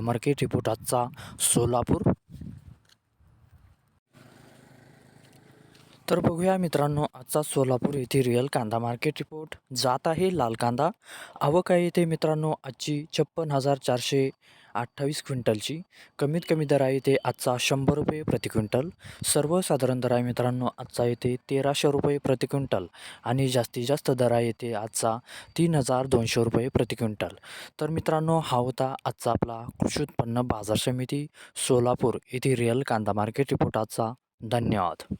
Market report आजचा सोलापूर तर बघूया मित्रांनो आजचा सोलापूर येथे रिअल कांदा मार्केट रिपोर्ट जात आहे लाल कांदा. आवक आहे येथे मित्रांनो आजची छप्पन हजार चारशे अठ्ठावीस क्विंटलची. कमीत कमी दर आहे ते आजचा शंभर रुपये प्रति क्विंटल. सर्वसाधारण दर आहे मित्रांनो आजचा येथे तेराशे रुपये प्रति क्विंटल. आणि जास्तीत जास्त दर आहे इथे आजचा तीन हजार दोनशे रुपये प्रति क्विंटल. तर मित्रांनो हा होता आजचा आपला कृषी उत्पन्न बाजार समिती सोलापूर येथे रिअल कांदा मार्केट रिपोर्ट आजचा. धन्यवाद.